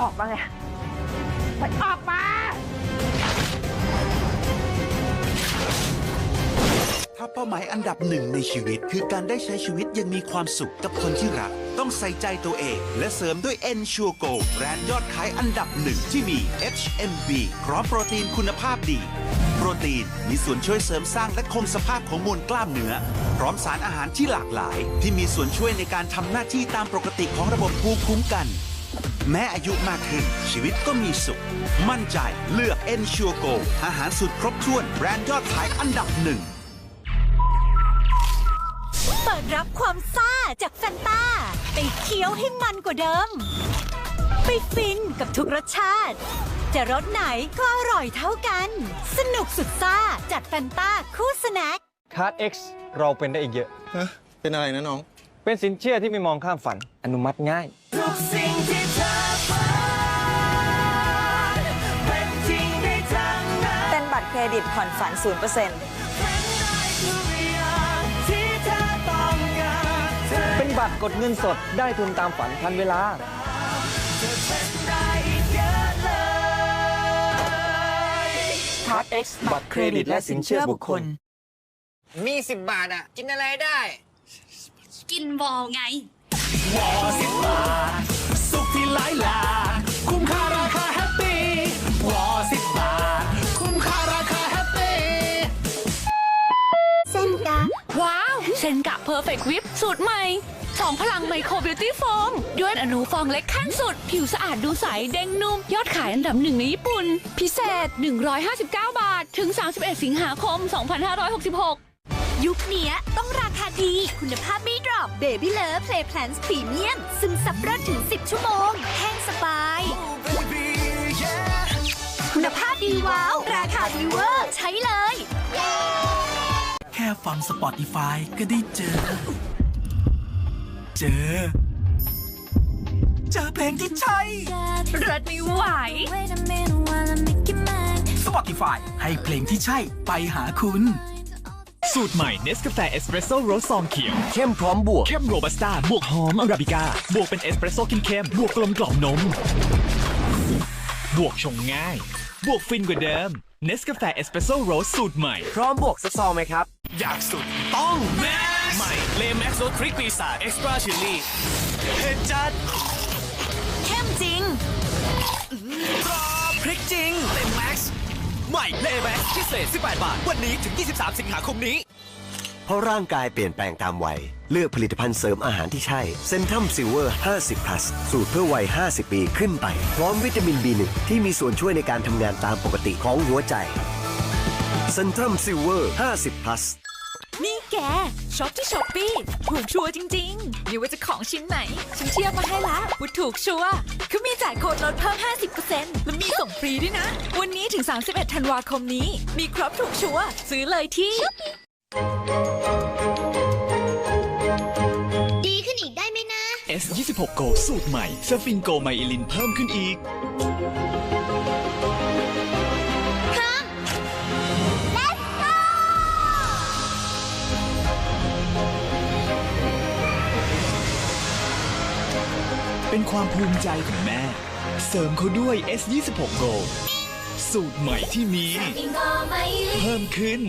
ออกมาไงมันออกมา ถ้าเป้าหมายอันดับหนึ่งในชีวิต คือการได้ใช้ชีวิตยังมีความสุขกับคนที่รัก ต้องใส่ใจตัวเอง และเสริมด้วย e n s u r e Go แบรนด์ยอดขายอันดับหนึ่งที่มี HMB พร้อมโปรตีนคุณภาพดี โปรตีนมีส่วนช่วยเสริมสร้างและคงสภาพของมวลกล้ามเนื้อ พร้อมสารอาหารที่หลากหลาย ที่มีส่วนช่วยในการทำหน้าที่ตามปกติของระบบภูมิคุ้มกัน แม้อายุมากขึ้น ชีวิตก็มีสุข มั่นใจเลือก Ensure Go อาหารสุดครบถ้วนแบรนด์ยอดขายอันดับหนึ่ง เปิดรับความซ่าจากแฟนตาไปเคี้ยวให้มันกว่าเดิม ไปฟินกับทุกรสชาติ จะรสไหนก็อร่อยเท่ากัน สนุกสุดซ่าจัดแฟนตาคู่สแน็คคาร์ด X เราเป็นได้อีกเยอะฮะเป็นอะไรนะน้อง เป็นสินเชื่อที่ไม่มองข้ามฝัน อนุมัติง่ายเป็นบัต เครดิตผ่อนฝัน 0%เป็นบัตรกดเงินสดได้ทุนตามฝันทันเวลาคาร์ด X บัตรเครดิตและสินเชื่อบุคคล มีสิบบาทอะ กินอะไรได้ กินวอลไงสุขที่หลายหลากคุ้มค่า เซนกะเพอร์เฟกต์วิปสูตรใหม่สองพลังไมโครบิวตี้โฟมด้วยอนุฟองเล็กขั้นสุด ผิวสะอาดดูใสเด้งนุ่ม ยอดขายอันดับหนึ่งในญี่ปุ่น พิเศษ 159 บาท ถึง 31 สิงหาคม 2566 ยุคเนี้ยต้องราคาดี คุณภาพไม่ดรอป Baby Love Play Plans Premium ซึมซับรอดถึง 10 ชั่วโมง แห้งสบาย คุณภาพดีว้าว ราคาดีเวอร์ ใช้เลยแค่ ฟัง Spotify ก็ได้เจอ เจอ เจอเพลงที่ใช่รถไม่ไหว Spotify ให้เพลงที่ใช่ไปหาคุณ สูตรใหม่ Nescafe Espresso Roast ซองเขียว เข้มพร้อมบวก เข้มโรบัสต้าบวกหอมอาราบิก้าบวกเป็นเอสเปรสโซ่เข้มๆบวกกลมกล่อมนม บวกชงง่าย บวกฟินกว่าเดิม Nescafe Espresso Roast สูตรใหม่ พร้อมบวกสักซองไหมครับ อยากสุดต้องแม็กใหม่เลแม็กซ์รสพริกปีศาจเอ็กซ์ตร้าชิลลี่เผ็ดจัดเข้มจริงกรอบพริกจริงเลแม็กซ์ใหม่เลแม็กซ์พิเศษ 18 บาท วันนี้ถึง 23 สิงหาคมนี้ เพราะร่างกายเปลี่ยนแปลงตามวัย เลือกผลิตภัณฑ์เสริมอาหารที่ใช่เซนทัมซิลเวอร์ 50 plus สูตรเพื่อวัย 50 ปีขึ้นไป พร้อมวิตามิน B1 ที่มีส่วนช่วยในการทำงานตามปกติของหัวใจ เซนทัมซิลเวอร์ 50 plus นี่แกช็อปที่ช้อปปี้ถูกชัวร์จริงๆไม่ว่าจะของชิ้นไหน ฉันเทียบมาให้ละว่าถูกชัวร์คือมีจ่ายโค้ดลดเพิ่ม 50%และมีส่งฟรีด้วยนะ วันนี้ถึง 31 ธันวาคมนี้ มีครบถูกชัวร์ซื้อเลยที่ ดีขึ้นอีกได้ไหมนะ S26 Go สูตรใหม่ซฟินโกไมอิลินเพิ่มขึ้นอีก เป็นความภูมิใจของแม่ เสริมเขาด้วย S26 Go สูตรใหม่ที่มี เพิ่มขึ้น